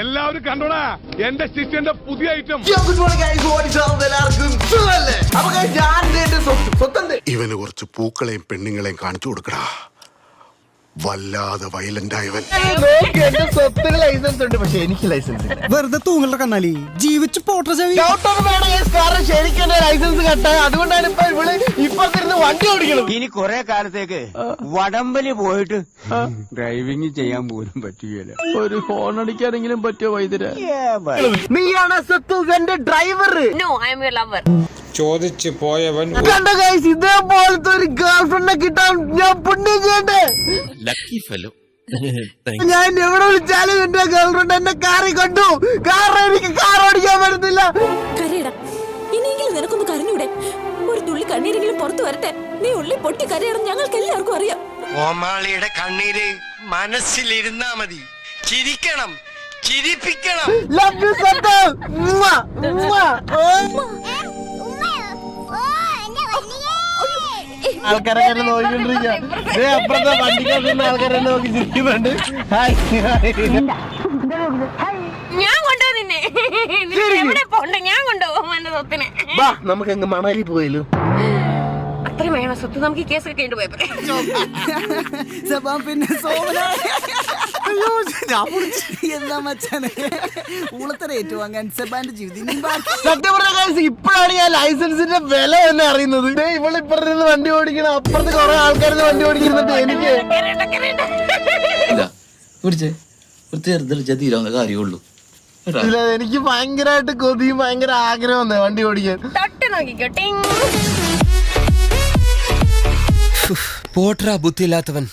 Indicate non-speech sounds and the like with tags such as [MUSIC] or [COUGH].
എല്ലാവരും കണ്ടോടാ എന്റെ ശിഷ്യന്റെ പുതിയ ഐറ്റം ഇവന് കുറച്ച് പൂക്കളെയും പെണ്ണുങ്ങളെയും കാണിച്ചു കൊടുക്കടാ. വല്ലാതെ വയലന്റ് ആയവൻ നോക്ക് എന്റെ സ്വത്തിന് ലൈസൻസ് ഉണ്ട്. പക്ഷെ എനിക്ക് ലൈസൻസ് ഇല്ല. വെറുതെ തൂങ്ങളുടെ കണ്ണാലി. ജീവിച്ച് പോട്ടർ ചെവി. ഡൗട്ട് ഒന്നും വേണം guys, കാരണം ശരിക്കും എന്റെ ലൈസൻസ് കട്ടായ അതുകൊണ്ടാണ് ഇപ്പൊ ഇവിടെ വണ്ടി ഓടിക്കണം. ഇനി കുറെ കാലത്തേക്ക് വടംവലി പോയിട്ട് ഡ്രൈവിംഗ് ചെയ്യാൻ പോലും പറ്റുകയില്ല. ഒരു ഫോൺ അടിക്കാനെങ്കിലും പറ്റുമോ വൈദ്യര? നീയാണ് സത്തുഖന്റെ driver no I your lover ചോദിച്ചു പോയവൻ കണ്ട ഗൈസ് ഇതേപോലത്തെ ഒരു ഗേൾഫ്രണ്ടിനെ കിട്ടാൻ ഞാൻ പുണ്യം ഫെലോ ഞാൻ എവിടെ വിളിച്ചാലും എന്റെ ഗേൾഫ്രണ്ട് എന്നെ കാറി കണ്ടു. കാരണം എനിക്ക് കാർ ഓടിക്കാൻ കരയടാ. ഇനിയെങ്കിലും നിനക്കൊന്ന് കരഞ്ഞൂടെ? കണ്ണീരെങ്കിലും പുറത്തു വരട്ടെ? നീ ഉള്ളി പൊട്ടി കരയണം ഞങ്ങൾക്ക് എല്ലാവർക്കും അറിയാം. കോമാളിയുടെ കണ്ണീര് മനസ്സിലിരുന്നാ മതി. ചിരിക്കണം. ചിരിപ്പിക്കണം. ലവ് യു സത്ത് ഉമ്മ, ഉമ്മ. ആൾക്കാരെ അങ്ങനെ നോക്കിക്കൊണ്ടിരിക്കുക അപ്പുറത്തെ വണ്ടിക്കകത്ത് ആൾക്കാരെ നോക്കി ചിരിക്കുന്നുണ്ട്. ഹായ് ഞാൻ കൊണ്ടുവന്നിന്നെ. ഞാൻ സ്വത്തിനെ വാ നമുക്ക് അങ്ങ് മണാലി പോയല്ലോ. അത്രയും വേണം. സ്വത്ത് നമുക്ക് ഈ കേസൊക്കെ കഴിഞ്ഞിട്ട് പോയപ്പോ [LAUGHS] പിന്നെ അയ്യോ ഞാൻ വിളിച്ചു. എന്താ മച്ചാനെ? ഊളത്തര ഏറ്റുവാങ്ങാൻ സെബാന്റെ ജീവിതം സത്യം പറഞ്ഞ ഇപ്പോഴാണ് ഞാൻ ലൈസൻസിന്റെ വില തന്നെ അറിയുന്നത്. ദേ ഇവൾ ഇപ്പുറത്ത് നിന്ന് വണ്ടി ഓടിക്കണം അപ്പുറത്ത് കുറെ ആൾക്കാർ വണ്ടി ഓടിക്കുന്നുണ്ട് എനിക്ക്. വിളിച്ചേ. വൃത്തി ചെറുതളിച്ച തീരാവുന്ന കാര്യമുള്ളൂ ഇല്ല, എനിക്ക് ഭയങ്കരമായിട്ട് കൊതിയും ഭയങ്കര ആഗ്രഹം വണ്ടി ഓടിക്കാൻ. തട്ട് നോക്കിക്കോ ടിങ്. പോട്രാ ബുദ്ധിയില്ലാത്തവൻ.